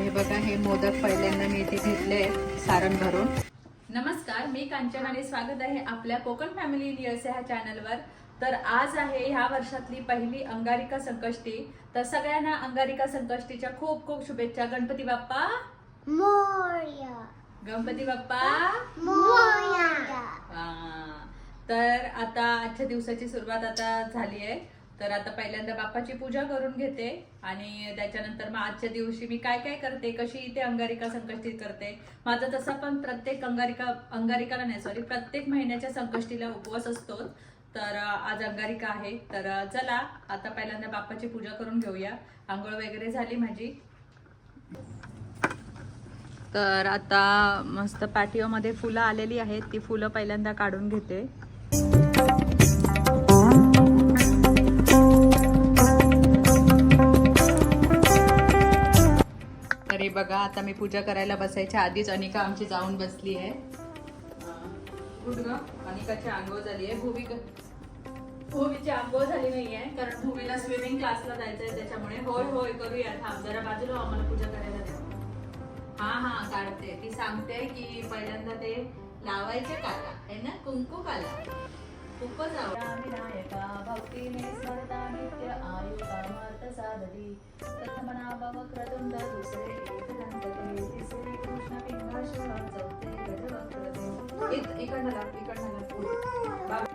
हे बघा हे मोदक पहिल्यांदा मी इथे घेतले सारण भरून. नमस्कार मी कांचन आणि स्वागत आहे आपल्या कोकण फॅमिली इन ह्या चॅनलवर. तर आज आहे ह्या वर्षातली पहिली अंगारिका संकष्टी. तर सगळ्यांना अंगारिका संकष्टीच्या खूप खूप शुभेच्छा. गणपती बाप्पा? मोरया. गणपती बाप्पा? मोरया. तर आता आजच्या दिवसाची सुरुवात आता झाली आहे. तर आता पहिल्यांदा बाप्पाची पूजा करून घेते आणि त्याच्यानंतर मग आजच्या दिवशी मी काय काय करते कशी इथे अंगारिका संकष्टी करते. माझं तसा पण प्रत्येक अंगारिका अंगारिकाला नाही सॉरी प्रत्येक महिन्याच्या संकष्टीला उपवास असतो तर आज अंगारिका आहे. तर चला आता पहिल्यांदा बाप्पाची पूजा करून घेऊया. आंघोळ वगैरे झाली माझी. तर आता मस्त पॅटिओमध्ये फुलं आलेली आहेत. ती फुलं पहिल्यांदा काढून घेते. बघा आता मी पूजा करायला बसायच्या आधीच अनिका आमची जाऊन बसली आहे. अनिकाची आंघोळ झाली आहे. भूमी भूमीची आंघोळ झाली नाहीये कारण भूमीला स्विमिंग क्लासला जायचंय त्याच्यामुळे होय होय करूया. थांब जरा बाजूला हो, आम्हाला पूजा करायला हा हा काढते. ती सांगते की पहिल्यांदा ते लावायचे काला आहे ना? कुंकू काला. खूपच विनायका भक्तीने स्मरता नित्य आयु कामार्थ साधती प्रथम नाम क्रतुंड दुसरे एकदंतते तिसरे कृष्ण पिंगाश्व चौथे गजवक्र इकडनं इकडनं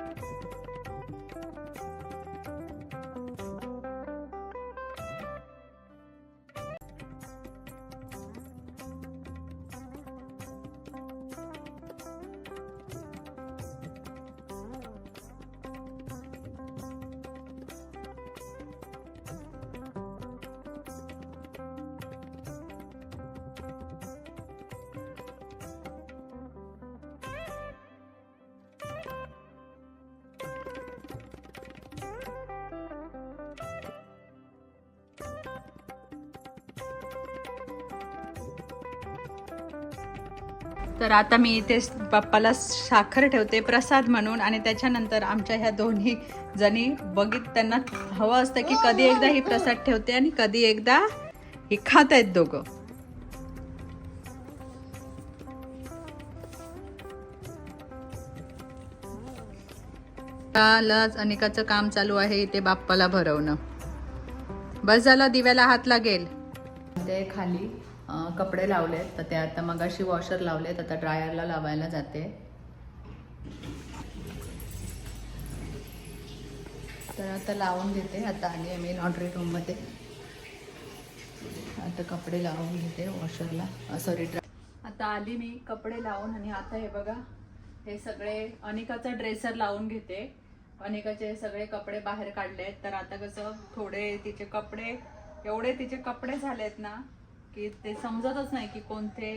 तर आता मी इथे बाप्पाला साखर ठेवते प्रसाद म्हणून आणि त्याच्यानंतर आमच्या ह्या दोन्ही जणी बघित त्यांना हवं असतं की कधी एकदा ही प्रसाद ठेवते आणि कधी एकदा ही खात आहेत दोघं. लस अनेकाचं काम चालू आहे इथे बाप्पाला भरवणं. बस झालं दिव्याला हात लागेल. ते खाली कपडे लावलेत तर ते आता मगाशी वॉशर लावलेत आता ड्रायरला लावायला जाते. तर आता लावून देते आता आली आहे मी लॉन्ड्री रूममध्ये आता कपडे लावून घेते वॉशरला सॉरी ड्राय आता आली मी कपडे लावून आणि आता हे बघा हे सगळे अनिकाचा ड्रेसर लावून घेते. अनेकाचे सगळे कपडे बाहेर काढले आहेत. तर आता कसं थोडे तिचे कपडे एवढे तिचे कपडे झालेत ना की ते समजतच नाही की कोणते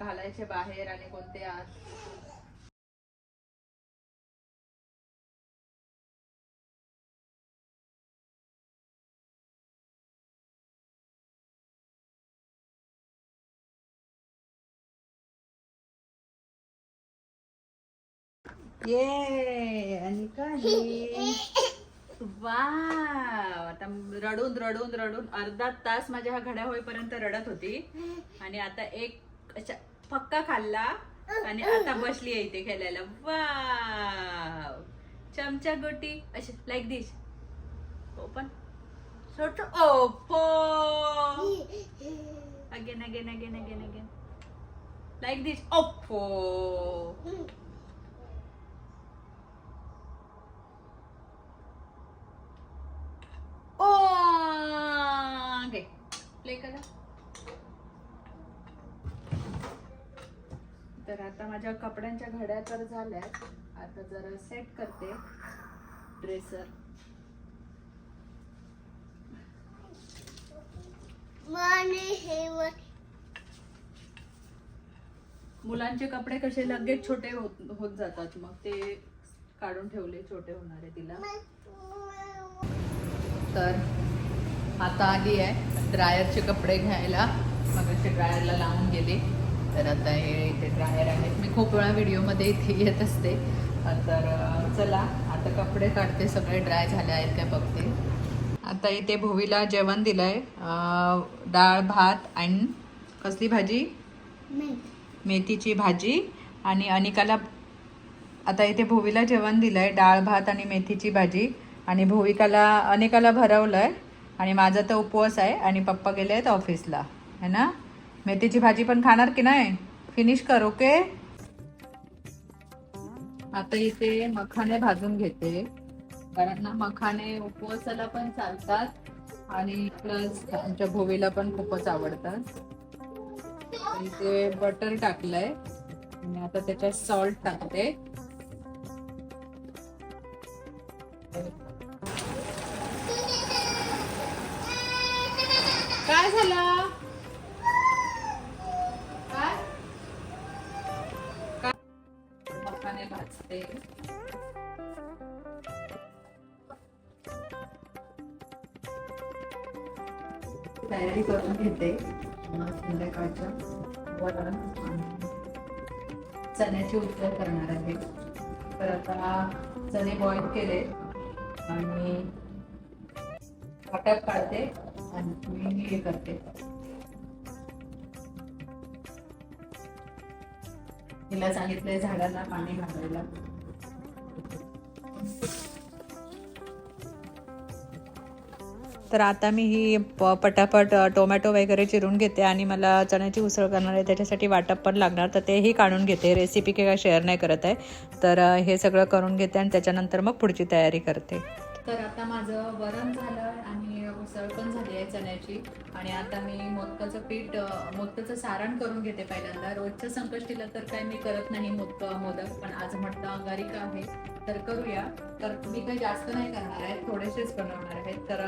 घालायचे बाहेर आणि कोणते आत. ये अनिका वाव. आता रडून रडून रडून अर्धा तास माझ्या ह्या घड्या होईपर्यंत रडत होती. आणि आता एक अशा पक्का खाल्ला आणि आता बसली आहे इथे खेळायला. वाव. चमचा गोटी. अशी लाईक दिस ओपन छोट Oppo again again again again again like this Oppo play करा. तर आता माझ्या कपड्यांच्या घड्या तर झाल्यात. आता जरा सेट करते. ड्रेसर हे मुलांचे कपडे कसे लगेच छोटे होत होत जातात. मग ते काढून ठेवले छोटे होणारे तिला. तर आता आली आहे. ड्रायरचे कपडे घ्यायला. मग ड्रायरला लावून गेले. तर आता हे इथे ड्रायर आहेत. मी खूप वेळा व्हिडिओमध्ये इथे येत असते. तर चला आता कपडे काढते. सगळे ड्राय झाले आहेत काय बघते. आता इथे भोवीला जेवण दिलंय. अं, डाळ भात आणि कसली भाजी. मेथीची भाजी आणि अनिकाला आता इथे भोवीला जेवण दिलंय. डाळ भात आणि मेथीची भाजी. आणि भोविकाला अनिकाला भरवलंय. आणि माझा तर उपवास आहे आणि पप्पा गेले आहेत ऑफिसला. है ना? मेथीची भाजी पण खाणार की नाही? फिनिश कर ओके आता इथे मखाने भाजून घेते. कारण ना मखाने उपवासाला पण चालतात आणि प्लस आमच्या भोवीला पण खूपच आवडतात. इथे बटर टाकलंय. आणि आता त्याच्यात सॉल्ट टाकते. मग संध्याकाळच्या वरण चण्याची उत्तर करणार आहे. तर आता चणे बॉईल केले आणि वाटप काढते आणि मी हे करते. तिला सांगितलंय झाडांना पाणी घालायला. तर आता मी ही प पटापट टोमॅटो वगैरे चिरून घेते आणि मला चण्याची उसळ करणार आहे त्याच्यासाठी वाटप पण लागणार तर तेही काढून घेते. रेसिपी काही शेअर नाही करत आहे. तर हे सगळं करून घेते आणि त्याच्यानंतर मग पुढची तयारी करते. तर आता माझं वरण झालं आणि उसळ पण झाली आहे चण्याची. आणि आता मी मोदकाचं पीठ मोदकाचं सारण करून घेते पहिल्यांदा. रोजच्या संकष्टीला तर काय मी करत नाही मोदक मोदक पण आज म्हटलं अंगारिका आहे तर करूया. तर मी काही जास्त नाही करणार आहे थोडेसेच बनवणार आहेत तर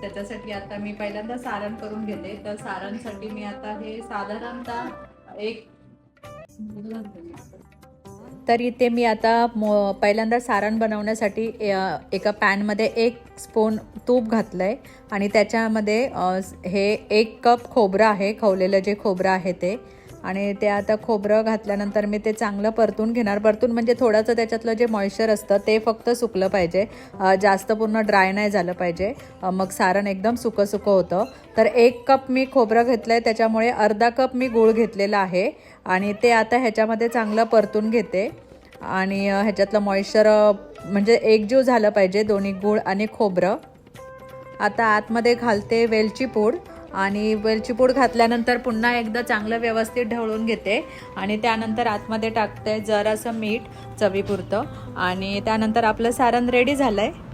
त्याच्यासाठी आता मी पहिल्यांदा सारण करून घेते. तर सारणसाठी मी आता हे साधारणतः एक तर इथे मी आता मो पहिल्यांदा सारण बनवण्यासाठी एका पॅनमध्ये एक स्पून तूप घातलं आहे आणि त्याच्यामध्ये हे एक कप खोबरं आहे खवलेलं जे खोबरं आहे ते. आणि ते आता खोबरं घातल्यानंतर मी ते चांगलं परतून घेणार. परतून म्हणजे थोडंसं त्याच्यातलं जे मॉइश्चर असतं ते फक्त सुकलं पाहिजे. जास्त पूर्ण ड्राय नाही झालं पाहिजे. मग सारण एकदम सुकं सुकं होतं. तर एक कप मी खोबरं घेतलं आहे त्याच्यामुळे अर्धा कप मी गूळ घेतलेला आहे. आणि ते आता ह्याच्यामध्ये चांगलं परतून घेते. आणि ह्याच्यातलं मॉइश्चर म्हणजे एकजीव झालं पाहिजे दोन्ही गूळ आणि खोबरं. आता आतमध्ये घालते वेलची पूड. आणि वेलचीपूड घातल्यानंतर पुन्हा एकदा चांगलं व्यवस्थित ढवळून घेते. आणि त्यानंतर आतमध्ये टाकते जरासं मीठ चवीपुरतं. आणि त्यानंतर आपलं सारण रेडी झालं आहे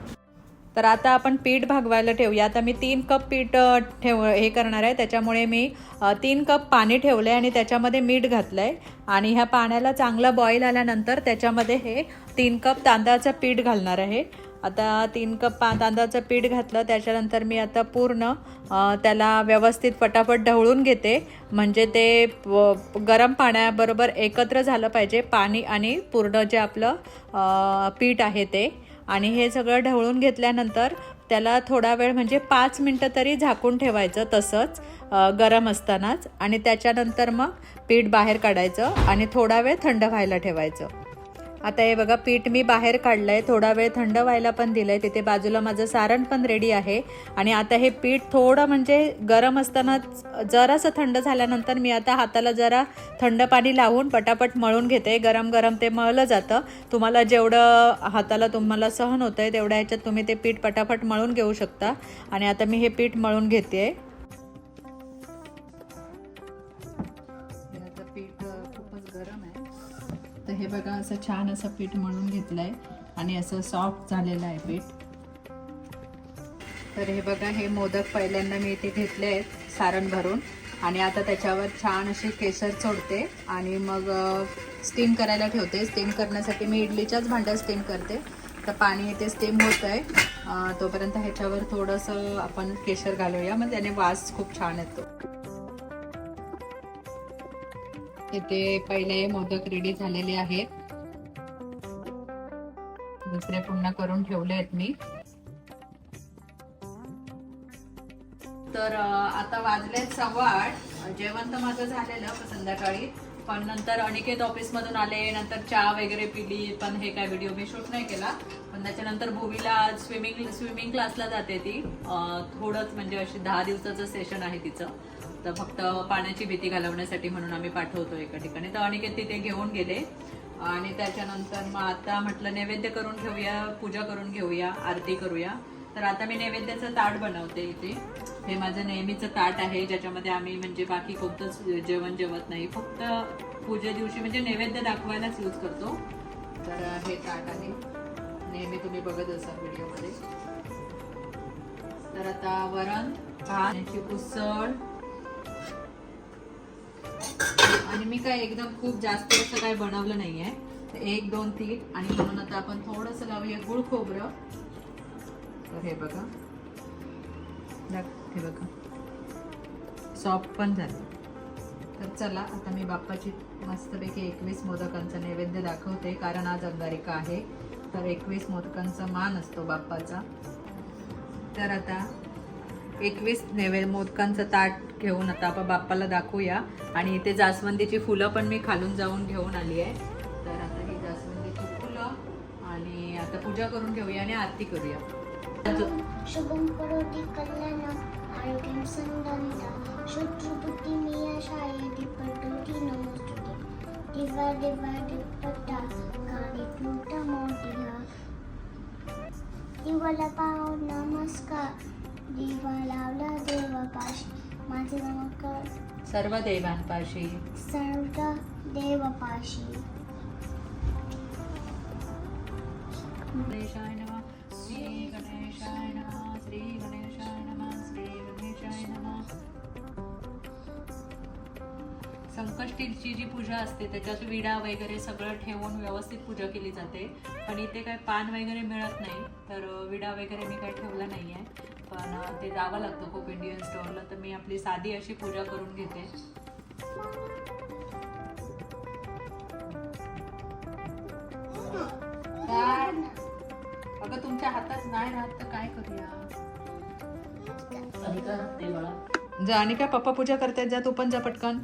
तर आता आपण पीठ भागवायला ठेवूया. आता मी तीन कप पीठ ठेव हे करणार आहे. त्याच्यामुळे मी तीन कप पाणी ठेवलं आहे आणि त्याच्यामध्ये मीठ घातलं आहे आणि ह्या पाण्याला चांगलं बॉईल आल्यानंतर त्याच्यामध्ये हे तीन कप तांदळाचं पीठ घालणार आहे. आता तीन कप पा तांदळाचं पीठ घातलं त्याच्यानंतर मी आता पूर्ण त्याला व्यवस्थित पटापट ढवळून घेते. म्हणजे ते गरम पाण्याबरोबर एकत्र झालं पाहिजे पाणी आणि पूर्ण जे आपलं पीठ आहे ते. आणि हे सगळं ढवळून घेतल्यानंतर त्याला थोडा वेळ म्हणजे पाच मिनटं तरी झाकून ठेवायचं तसंच गरम असतानाच. आणि त्याच्यानंतर मग पीठ बाहेर काढायचं आणि थोडा वेळ थंड व्हायला ठेवायचं. आता हे बघा पीठ मी बाहेर काढलं आहे थोडा वेळ थंड व्हायला पण दिलं आहे तिथे बाजूला माझं सारण पण रेडी आहे. आणि आता हे पीठ थोडं म्हणजे गरम असताना जरासं थंड झाल्यानंतर मी आता हाताला जरा थंड पाणी लावून पटापट मळून घेते. गरम गरम ते मळलं जातं. तुम्हाला जेवढं हाताला तुम्हाला सहन होतं आहे तेवढ्या ह्याच्यात तुम्ही ते पीठ पटापट मळून घेऊ शकता. आणि आता मी हे पीठ मळून घेते आहे बघा असं छान असं पीठ मळून घेतलं आहे आणि असं सॉफ्ट झालेलं आहे पीठ. तर हे बघा हे मोदक पहिल्यांदा मी इथे घेतले आहेत सारण भरून. आणि आता त्याच्यावर छान अशी केसर सोडते आणि मग स्टीम करायला ठेवते. स्टीम करण्यासाठी मी इडलीच्याच भांड्यात स्टीम करते. तर पाणी इथे स्टीम होत आहे तोपर्यंत ह्याच्यावर थोडंसं आपण केशर घालूया. मग त्याने वास खूप छान येतो. इथे पहिले मोदक रेडी झालेले आहेत. दुसरे पुन्हा करून ठेवले आहेत मी. तर आता वाजले सव्वा आठ जेवण तर माझं झालेलं संध्याकाळी. पण नंतर अनिकेत ऑफिसमधून आले नंतर चहा वगैरे पिली पण हे काय व्हिडिओ मी शूट नाही केला. पण त्याच्यानंतर भूमीला आज स्विमिंग स्विमिंग क्लासला जाते ती. थोडंच म्हणजे अशी दहा दिवसाचं सेशन आहे तिचं. तर फक्त पाण्याची भीती घालवण्यासाठी म्हणून आम्ही पाठवतो एका ठिकाणी. तर अनिकेत तिथे घेऊन गेले. आणि त्याच्यानंतर मग आता म्हटलं नैवेद्य करून घेऊया पूजा करून घेऊया आरती करूया. तर आता मी नैवेद्याचं ताट बनवते इथे. हे माझं नेहमीचं ताट आहे ज्याच्यामध्ये आम्ही म्हणजे बाकी कोणतंच जेवण जेवत नाही. फक्त पूजे दिवशी म्हणजे नैवेद्य दाखवायलाच यूज करतो. तर हे ताट आहे. नेहमी तुम्ही बघत असाल व्हिडिओमध्ये. तर आता वरण भाण्याची उसळ आणि मी काय एकदम खूप जास्त असं काय बनवलं नाहीये. तर एक दोन तीन आणि म्हणून आता आपण थोडंसं लावूया गुळ खोबरं. तर हे बघा. हे बघा. सॉफ्ट पण झालं. तर चला आता मी बाप्पाची मस्तपैकी एकवीस मोदकांचा नैवेद्य दाखवते कारण आज अंगारिका आहे. तर एकवीस मोदकांचा मान असतो बाप्पाचा. तर आता एकवीस नैवेद्य मोदकांचं ताट घेऊन आता आपण बाप्पाला दाखवूया. आणि इथे जास्वंदीची फुलं पण मी खालून जाऊन घेऊन आली आहे. तर आता ही जास्वंदीची फुलं आणि आता पूजा करून घेऊया आणि आरती करूया. शुभम करोति कल्याणम आरोग्यम संदंता शुद्रबुद्धि मिया शायति पटुति नमोस्तुते दिवा दिवा दिपटा काळी प्लुट मोठिया दिवाला पाव नमस्कार दिवा लावला देवापाशी माझे नमस्कार सर्व देवांपाशी. सर्व देवापाशी. गणेशाय नमः. श्री गणेशाय नमः. श्री गणेशाय नमः. श्री गणेशाय नमः. संकष्टीची जी पूजा असते त्याच्यात विडा वगैरे सगळं ठेवून व्यवस्थित पूजा केली जाते. पण इथे काय पान वगैरे मिळत नाही तर विडा वगैरे मी काही ठेवला नाही आहे पण ते जावं लागतं खूप इंडियन स्टोअरला तर मी आपली साधी अशी पूजा करून घेते? अगं तुमच्या हातात नाही राहत तर काय करूया? जा आणि काय पप्पा पूजा करतायत जा तू पण जा पटकन.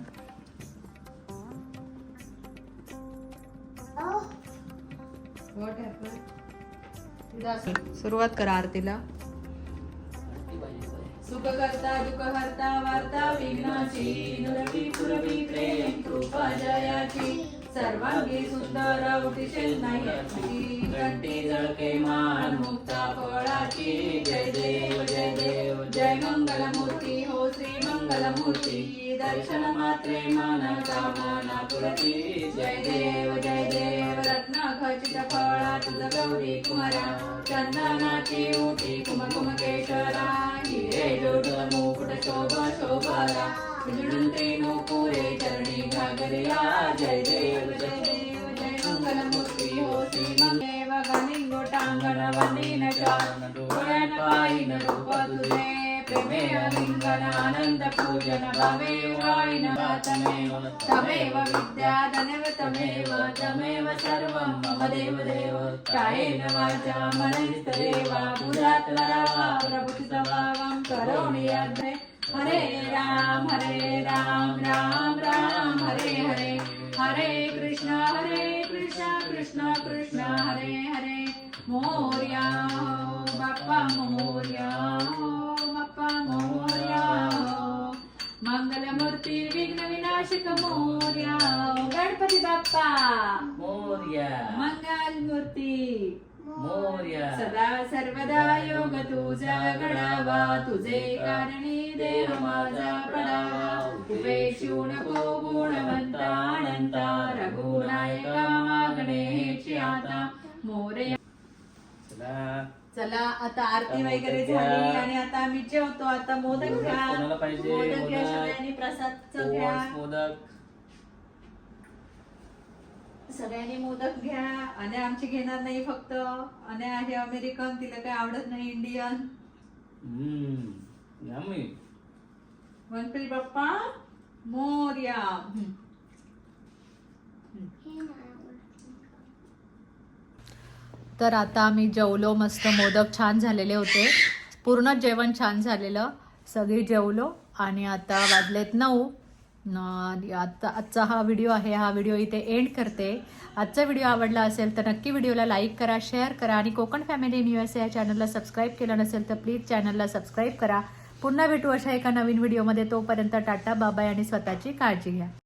सुरुवात करा आरतीला. सुख करता दुःख हरता वार्ता विघ्नाची नुरवी पुरवी प्रेम कृपा जयाची. सर्वांगी सुंदर उठिशेल नाही कंटी जळके मान मुक्ता फळाची. जय देव जय देव जय मंगलमूर्ती. हो श्री मंगलमूर्ती. दर्शन मात्रे मन कामना पुरती. जय देव जय देव रत्न खचित फळा तुझ गौरी कुमारा चंदनाची उठी कुम कुम केशरा हिरे जोडून मुकुट शोभ शोभाला विजडून तेनो पुरे चरणी घागरिया जय देव जय देव जय मंगलमूर्ती हो श्री मंगेव गणिंगोटांगण वंदीन डोळ्यान पाहिन रूप तुझे प्रेमे अलिंगन पूजन भावे तमेव तमेव विद्या धनव तमेव तमेव सर्वं। मम देव देव कायेन वाचा मनस्तरेवा बुधात् वरावा प्रभुतभावं करोमि यद्मे हरे राम हरे राम राम राम हरे हरे। हरे कृष्ण हरे कृष्ण कृष्ण कृष्ण हरे हरे। मोर्या आता मोरया चला. चला आता आरती वगैरे झाली आणि आता आम्ही जेवतो. आता मोदक मोदक घ्या. कोणाला पाहिजे? मोदक घ्या मोदक. सगळ्यांनी प्रसादचं घ्या. मोदक. सगळ्यांनी मोदक घ्या. आणि आमची घेणार नाही फक्त. आणि आहे अमेरिकन तिला काही आवडत नाही इंडियन. हम्म. गणपती बाप्पा मोर्या. हम्म. हे नाही तर आता आम्ही जेवलो मस्त मोदक छान झालेले होते. पूर्ण जेवण छान झालेलं. सगळी जेवलो आणि आता वाजलेत नऊ. न- आता आजचा हा व्हिडिओ आहे हा व्हिडिओ इथे एंड करते. आजचा व्हिडिओ आवडला असेल तर नक्की व्हिडिओला लाईक करा शेअर करा आणि कोकण फॅमिली इन एस या चॅनलला सबस्क्राईब केलं नसेल तर प्लीज चॅनलला सबस्क्राईब करा. पुन्हा भेटू अशा एका नवीन व्हिडिओमध्ये. तोपर्यंत टाटा बाबाय आणि स्वतःची काळजी घ्या.